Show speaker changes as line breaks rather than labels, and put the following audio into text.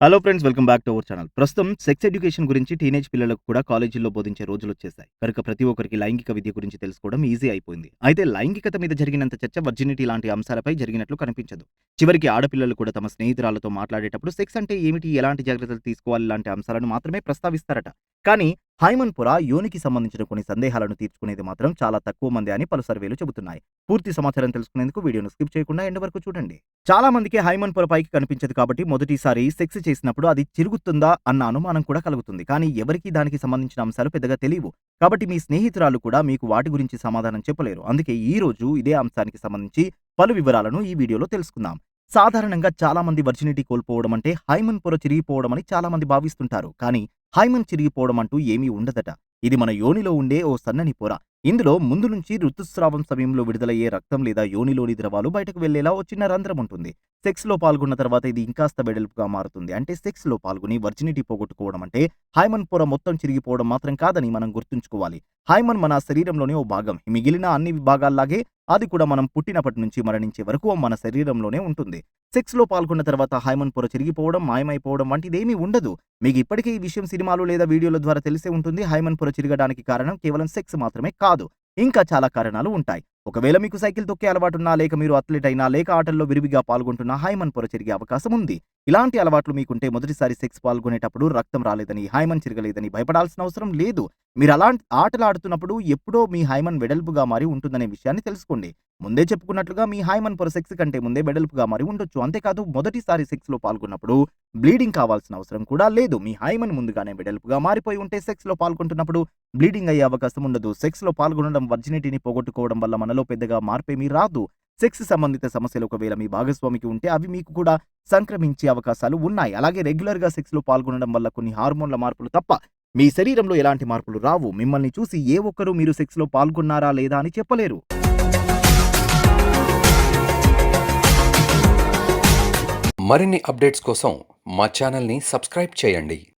Hello friends welcome back to our channel ప్రస్తుతం sex education గురించి teenage పిల్లలకు కూడా కాలేజీల్లో బోధించే రోజులు వచ్చేసాయి. కనుక ప్రతి ఒక్కరికి లైంగిక విద్య గురించి తెలుసుకోవడం ఈజీ అయిపోయింది. అయితే లైంగికత మీద జరిగినంత చర్చ వర్జినిటీ లాంటి అంశాలపై జరిగినట్లు కనిపించదు. చివరికి ఆడపిల్లలు కూడా తమ స్నేహితురాలతో మాట్లాడేటప్పుడు సెక్స్ అంటే ఏమిటి? ఎలాంటి జాగ్రత్తలు తీసుకోవాలి? లాంటి అంశాలను మాత్రమే ప్రస్తావిస్తారట. కానీ హైమన్పుర యోనికి సంబంధించిన కొన్ని సందేహాలను తీర్చుకునేది మాత్రం చాలా తక్కువ మంది అని పలు సర్వేలు చెబుతున్నాయి. పూర్తి సమాచారం తెలుసుకునేందుకు వీడియోను స్కిప్ చేయకుండా ఎండ్ వరకు చూడండి. చాలా మందికి హైమన్ పొర పైకి కనిపించదు కాబట్టి మొదటిసారి సెక్స్ చేసినప్పుడు అది చిరుగుతుందా అన్న అనుమానం కూడా కలుగుతుంది. కానీ ఎవరికీ దానికి సంబంధించిన అంశాలు పెద్దగా తెలియవు. కాబట్టి మీ స్నేహితురాలు కూడా మీకు వాటి గురించి సమాధానం చెప్పలేరు. అందుకే ఈ రోజు ఇదే అంశానికి సంబంధించి పలు వివరాలను ఈ వీడియోలో తెలుసుకుందాం. సాధారణంగా చాలా మంది వర్జినిటీ కోల్పోవడం అంటే హైమన్ పొర చిరిగిపోవడం అని చాలా మంది భావిస్తుంటారు. కానీ హైమన్ చిరిగిపోవడం అంటూ ఏమీ ఉండదట. ఇది మన యోనిలో ఉండే ఓ సన్నని పొర. ఇందులో ముందు నుంచి ఋతుస్రావం సమయంలో విడుదలయ్యే రక్తం లేదా యోనిలోని ద్రవాలు బయటకు వెళ్ళేలా ఓ చిన్న రంధ్రం ఉంటుంది. సెక్స్లో పాల్గొన్న తర్వాత ఇది ఇంకాస్త వెడల్పుగా మారుతుంది. అంటే సెక్స్లో పాల్గొని వర్జినిటీ పోగొట్టుకోవడం అంటే హైమన్ పొర మొత్తం చిరిగిపోవడం మాత్రం కాదని మనం గుర్తుంచుకోవాలి. హైమన్ మన శరీరంలోనే ఓ భాగం. మిగిలిన అన్ని భాగాల్లాగే అది కూడా మనం పుట్టినప్పటి నుంచి మరణించే వరకు మన శరీరంలోనే ఉంటుంది. సెక్స్లో పాల్గొన్న తర్వాత హైమన్ పొర చిరిగిపోవడం మాయమైపోవడం వంటిదేమీ ఉండదు. మీకు ఇప్పటికే ఈ విషయం సినిమాలు లేదా వీడియోల ద్వారా తెలిసే ఉంటుంది. హైమన్ పొర చిరగడానికి కారణం కేవలం సెక్స్ మాత్రమే కాదు. ఇంకా చాలా కారణాలు ఉంటాయి. ఒకవేళ మీకు సైకిల్ తొక్కే అలవాటున్నా లేక మీరు అథ్లెట్ అయినా లేక ఆటల్లో విరివిగా పాల్గొంటున్నా హైమన్ పొర చెరిగే అవకాశం ఉంది. ఇలాంటి అలవాట్లు మీకుంటే మొదటిసారి సెక్స్ పాల్గొనేటప్పుడు రక్తం రాలేదని హైమన్ చిరగలేదని భయపడాల్సిన అవసరం లేదు. మీరు అలాంటి ఆటలు ఆడుతున్నప్పుడు ఎప్పుడో మీ హైమన్ వెడల్పుగా మారి ఉంటుందనే విషయాన్ని తెలుసుకోండి. ముందే చెప్పుకున్నట్లుగా మీ హైమన్ పొర సెక్స్ కంటే ముందే వెడల్పుగా మారి ఉండొచ్చు. అంతేకాదు మొదటిసారి సెక్స్లో పాల్గొన్నప్పుడు బ్లీడింగ్ కావాల్సిన అవసరం కూడా లేదు. మీ హైమన్ ముందుగానే వెడల్పుగా మారిపోయి ఉంటే సెక్స్లో పాల్గొంటున్నప్పుడు బ్లీడింగ్ అయ్యే అవకాశం ఉండదు. సెక్స్లో పాల్గొనడం వర్జినిటీని పోగొట్టుకోవడం వల్ల మనలో పెద్దగా మార్పేమీ రాదు. సెక్స్ సంబంధిత సమస్యలు ఒకవేళ మీ భాగస్వామికి ఉంటే అవి మీకు కూడా సంక్రమించే అవకాశాలు ఉన్నాయి. అలాగే రెగ్యులర్గా సెక్స్లో పాల్గొనడం వల్ల కొన్ని హార్మోన్ల మార్పులు తప్ప మీ శరీరంలో ఎలాంటి మార్పులు రావు? మిమ్మల్ని చూసి ఏ ఒక్కరూ మీరు సెక్స్లో పాల్గొన్నారా లేదా అని చెప్పలేరు.
మరిన్ని అప్డేట్స్ కోసం మా ఛానల్ని సబ్స్క్రైబ్ చేయండి.